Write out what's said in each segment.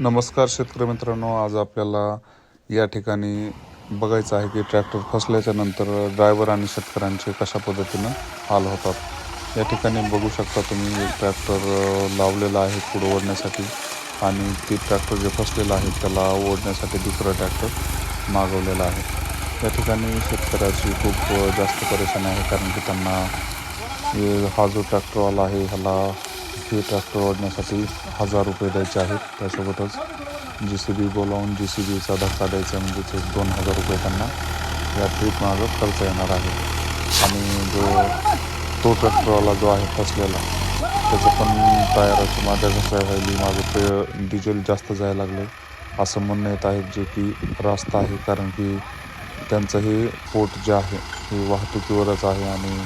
नमस्कार शेतकरी मित्रांनो आज आपल्याला या ठिकाणी बघायचं आहे की ट्रॅक्टर फसल्याच्या नंतर ड्रायव्हर आणि शेतकऱ्यांचे कशा पद्धतीनं हाल होतात. या ठिकाणी बघू शकता तुम्ही एक ट्रॅक्टर लावलेला आहे पुढं ओढण्यासाठी आणि ते ट्रॅक्टर जे फसलेलं आहे त्याला ओढण्यासाठी दुसरं ट्रॅक्टर मागवलेलं आहे. या ठिकाणी शेतकऱ्याची खूप जास्त परेशानी आहे कारण की त्यांना हा जो ट्रॅक्टरवाला आहे ह्याला हे ट्रॅक्टर ओढण्यासाठी हजार रुपये द्यायचे आहेत. त्यासोबतच जी सी बी बोलावून जी सी बीचा धक्का द्यायचा म्हणजे एक दोन हजार रुपये त्यांना या ट्रीप माझं खर्च येणार आहे. आणि जो तो ट्रॅक्टरवाला जो आहे फसलेला त्याचं पण टायराची माझ्या घसराय व्हायली माझं ते डिझेल जास्त जायला लागलं. असं म्हणणं येत आहे जे की रास्त आहे कारण की त्यांचं हे पोट जे आहे हे वाहतुकीवरच आहे आणि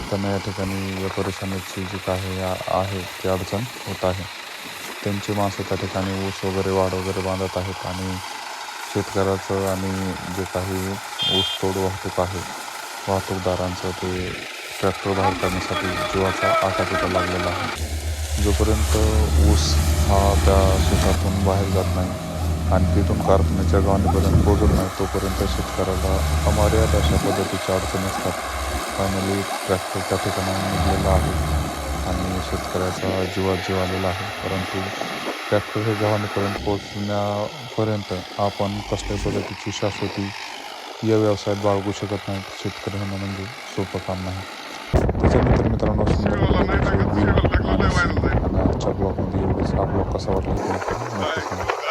त्यांना या ठिकाणी या परेशानीची जी काही आहे ती अडचण होत आहे. त्यांची माणसं त्या ठिकाणी ऊस वगैरे वाढ वगैरे बांधत आहेत आणि शेतकऱ्याचं आणि जे काही ऊस तोड वाहतूक आहे वाहतूकदारांचं ते ट्रॅक्टर बाहेर करण्यासाठी जीवाचा आटा तिथं लागलेला आहे. जोपर्यंत ऊस हा त्या शेतातून बाहेर जात नाही आणि तिथून कारखान्याच्या गावांपर्यंत पोहोचत नाही तोपर्यंत शेतकऱ्याला अमर्याद अशा पद्धतीच्या अडचणी असतात. फायनली ट्रॅक्टर त्या ठिकाणाहून निघलेला आहे आणि शेतकऱ्याचा जीवात जीव आलेला आहे. परंतु ट्रॅक्टर हे गव्हाणीपर्यंत पोहोचण्यापर्यंत आपण कसल्या पद्धतीची शाश्वती या व्यवसायात बाळगू शकत नाही शेतकरी होणं म्हणजे सोपं काम नाही. त्याच्यानंतर मित्रांनो सुंदर आणि आजच्या ब्लॉगमध्ये एवढंच. हा ब्लॉग कसा वाटला नक्की सांगा.